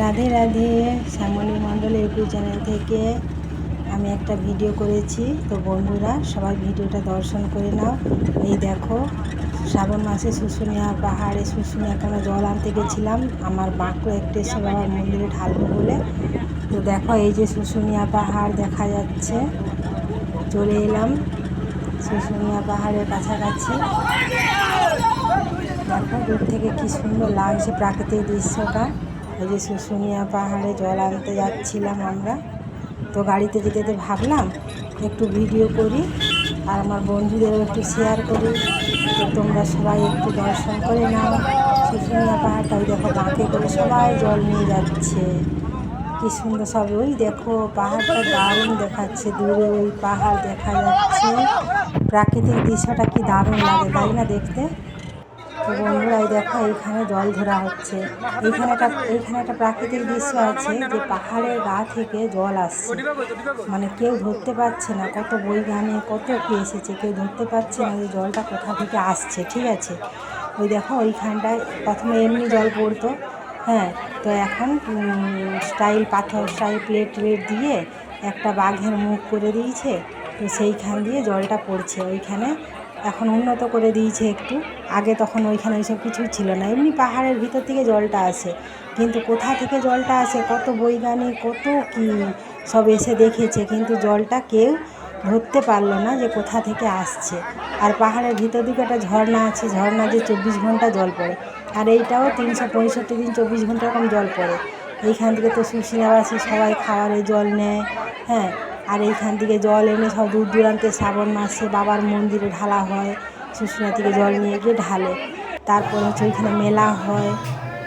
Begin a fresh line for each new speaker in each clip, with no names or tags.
Radhe Radhe, Shyamali Mondal YouTube channel থেকে আমি একটা ভিডিও করেছি। তো বন্ধুরা, সবাই ভিডিওটা দর্শন করে নাও। এই দেখো, শ্রাবণ মাসে শুশুনিয়া পাহাড়ে শুশুনিয়া কেন জল আনতে গেছিলাম? আমার বাঁকু একটু বাবার মন্দিরে ঢালবো বলে। তো দেখো, এই যে শুশুনিয়া পাহাড় দেখা যাচ্ছে। চলে এলাম শুশুনিয়া পাহাড়ের কাছাকাছি। দেখো, দূর থেকে কি সুন্দর লাগছে প্রাকৃতিক দৃশ্যটা। এই যে শুশুনিয়া পাহাড়ে জল আনতে যাচ্ছিলাম আমরা। তো গাড়িতে যেতে যেতে ভাবলাম, একটু ভিডিও করি আর আমার বন্ধুদেরও একটু শেয়ার করি। তো তোমরা সবাই একটু দর্শন করে নাও। শুশুনিয়া পাহাড়টা, ওই দেখো বাঁকে করে সবাই জল নিয়ে যাচ্ছে। কি সুন্দর সব, ওই দেখো পাহাড়টা দারুণ দেখাচ্ছে, দূরে ওই পাহাড় দেখা যাচ্ছে। প্রাকৃতিক দৃশ্যটা কি দারুণ লাগে, তাই না দেখতে? তো বন্ধুরা এই দেখো, এইখানে জল ধরা হচ্ছে। এইখানে একটা এইখানে একটা প্রাকৃতিক দৃশ্য আছে যে পাহাড়ের গা থেকে জল আসছে। মানে কেউ ধরতে পারছে না, কত বৈজ্ঞানিক কত কি এসেছে, কেউ ধরতে পারছে না যে জলটা কোথা থেকে আসছে, ঠিক আছে? ওই দেখো, ওইখানটায় প্রথমে এমনি জল পড়তো হ্যাঁ তো এখন স্টাইল পাথর, স্টাইল প্লেট প্লেট দিয়ে একটা বাঘের মুখ করে দিয়েছে, তো সেইখান দিয়ে জলটা পড়ছে। ওইখানে এখন উন্নত করে দিয়েছে একটু। আগে তখন ওইখানে ওইসব কিছুই ছিল না। এমনি পাহাড়ের ভিতর থেকে জলটা আসে। কিন্তু কোথা থেকে জলটা আসে, কত বৈজ্ঞানিক, কত কি সব এসে দেখেছে। কিন্তু জলটা কেউ ধরতে পারল না যে কোথা থেকে আসছে। আর পাহাড়ের ভিতর দিকে একটা ঝর্ণা আছে। ঝর্ণা যে চব্বিশ ঘণ্টা জল পড়ে। আর এইটাও তিনশো পঁয়ষট্টি দিন চব্বিশ ঘণ্টা এরকম জল পড়ে। এইখান থেকে তো শুশিলাবাসী সবাই খাওয়ারে জল নেয়। হ্যাঁ আর এইখান থেকে জল এনে সব দূর দূরান্তে শ্রাবণ মাসে বাবার মন্দিরে ঢালা হয়, শুশুনিয়া থেকে জল নিয়ে গিয়ে ঢালে। তারপর হচ্ছে ওইখানে মেলা হয়,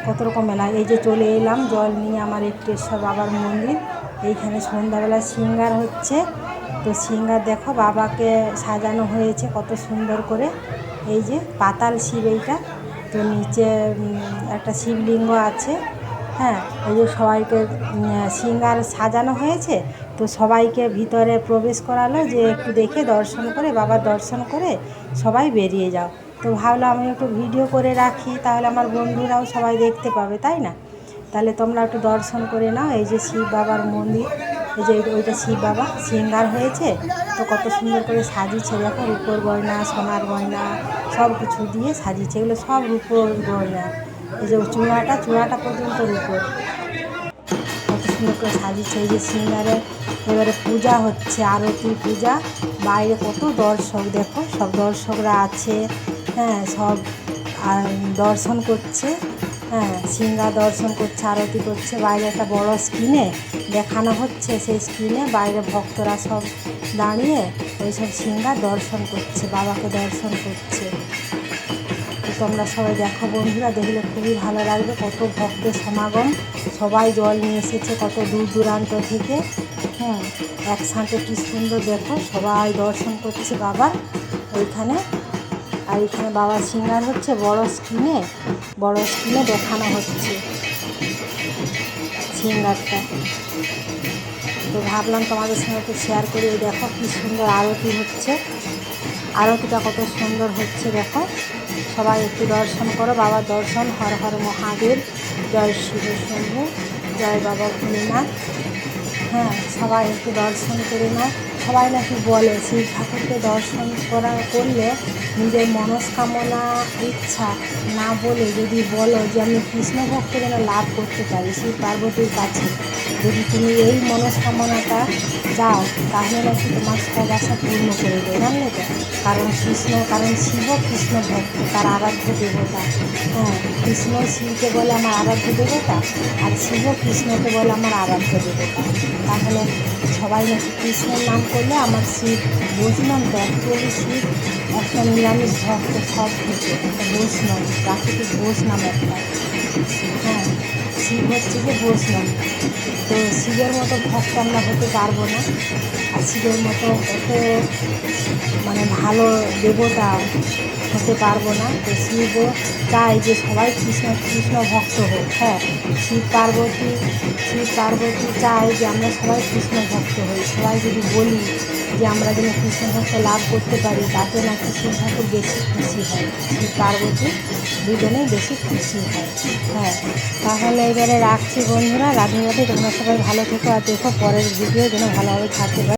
কত রকম মেলা। এই যে চলে এলাম, জল নিয়ে আমার একটেশ্বর বাবার মন্দির। এইখানে সন্ধ্যাবেলা সিঙ্গার হচ্ছে। তো সিঙ্গার দেখো, বাবাকে সাজানো হয়েছে কত সুন্দর করে। এই যে পাতাল শিব এইটা। তো নিচে একটা শিবলিঙ্গ আছে। হ্যাঁ এই যে সবাইকে সিঙ্গার সাজানো হয়েছে, তো সবাইকে ভিতরে প্রবেশ করালো যে একটু দেখে দর্শন করে, বাবার দর্শন করে সবাই বেরিয়ে যাও। তো ভাবলাম আমি একটু ভিডিও করে রাখি, তাহলে আমার বন্ধুরাও সবাই দেখতে পাবে, তাই না? তাহলে তোমরা একটু দর্শন করে নাও, এই যে শিব বাবার মন্দির, এই যে ওইটা শিব বাবা, সিঙ্গার হয়েছে, তো কত সুন্দর করে সাজিয়েছে, দেখো রূপোর গয়না, সোনার গয়না সব কিছু দিয়ে সাজিয়েছে, এগুলো সব রূপোর গয়না। এই যে চূড়াটা চূড়াটা পর্যন্ত রূপোর। কত সুন্দর করে সাজিয়েছে এই যে সিঙ্গারে এবারে পূজা হচ্ছে, আরতি পূজা। বাইরে কত দর্শক, দেখো, সব দর্শকরা আছে। হ্যাঁ সব দর্শন করছে। হ্যাঁ সিঙ্গা দর্শন করছে, আরতি করছে। বাইরে একটা বড় স্ক্রিনে দেখানো হচ্ছে, সেই স্ক্রিনে বাইরে ভক্তরা সব দাঁড়িয়ে ওইসব সিঙ্গা দর্শন করছে, বাবাকে দর্শন করছে। তোমরা সবাই দেখো বন্ধুরা, দেখলে খুবই ভালো লাগবে কত ভক্তের সমাগম, সবাই জল নিয়ে এসেছে কত দূর দূরান্ত থেকে। হ্যাঁ একসাথে কী সুন্দর দেখো, সবাই দর্শন করছে বাবার ওইখানে। আর এখানে বাবার সিঙ্গার হচ্ছে, বড় স্ক্রিনে বড় স্ক্রিনে দেখানো হচ্ছে সিঙ্গারটা। তো ভাবলাম তোমাদের সঙ্গে একটু শেয়ার করে দেখো কী সুন্দর আরতি হচ্ছে। আরতিটা কত সুন্দর হচ্ছে, দেখো। সবাই একটু দর্শন করো বাবার দর্শন, হর হর মহাদেব, জয় শিব শম্ভু, জয় বাবা ভোলেনাথ হ্যাঁ সবাই একটু দর্শন করে নাও। সবাই নাকি বলে শিব ঠাকুরকে দর্শন করা, করলে নিজের মনস্কামনা, ইচ্ছা না বলে যদি বলো যে আমি কৃষ্ণ ভক্ত যেন লাভ করতে পারি শিব পার্বতীর কাছে, যদি তুমি এই মনস্কামনাটা যাও, তাহলে নাকি তোমার সব আশা পূর্ণ করে দেবে, জানলে তো? কারণ কৃষ্ণ, কারণ শিব কৃষ্ণ ভক্ত, তার আরাধ্য দেবতা। হ্যাঁ কৃষ্ণ শিবকে বলে আমার আরাধ্য দেবতা, আর শিব কৃষ্ণকে বলে আমার আরাধ্য দেবতা। তাহলে সবাই নাকি কৃষ্ণের নাম করলে আমার শিব বুঝলাম তো শিব, একটা নিরামিষ ভক্ত সব থেকে, একটা বৈষ্ণব, প্রাকৃতিক বৈষ্ণব একটা। হ্যাঁ। শিব হচ্ছে যে বৈষ্ণব তো শিবের মতো ভক্ত আমরা হতে পারব না। আর শিবের মতো অত মানে ভালো দেবতা হতে পারব না। তো শিবও চায় যে সবাই কৃষ্ণ কৃষ্ণ ভক্ত হোক। হ্যাঁ শিব পার্বতী শিব পার্বতী চায় যে আমরা সবাই কৃষ্ণ ভক্ত হই। সবাই যদি বলি যে আমরা যেন কৃষ্ণ ভক্ত লাভ করতে পারি তাতে না ঠাকুর বেশি খুশি হয়। পার্বতী দুজনেই বেশি খুশি হয়। হ্যাঁ তাহলে এবারে রাখছি বন্ধুরা। রাধে তোমরা সবাই ভালো থেকো আর দেখো পরের ভিডিও যেন ভালোভাবে থাকতে পারে।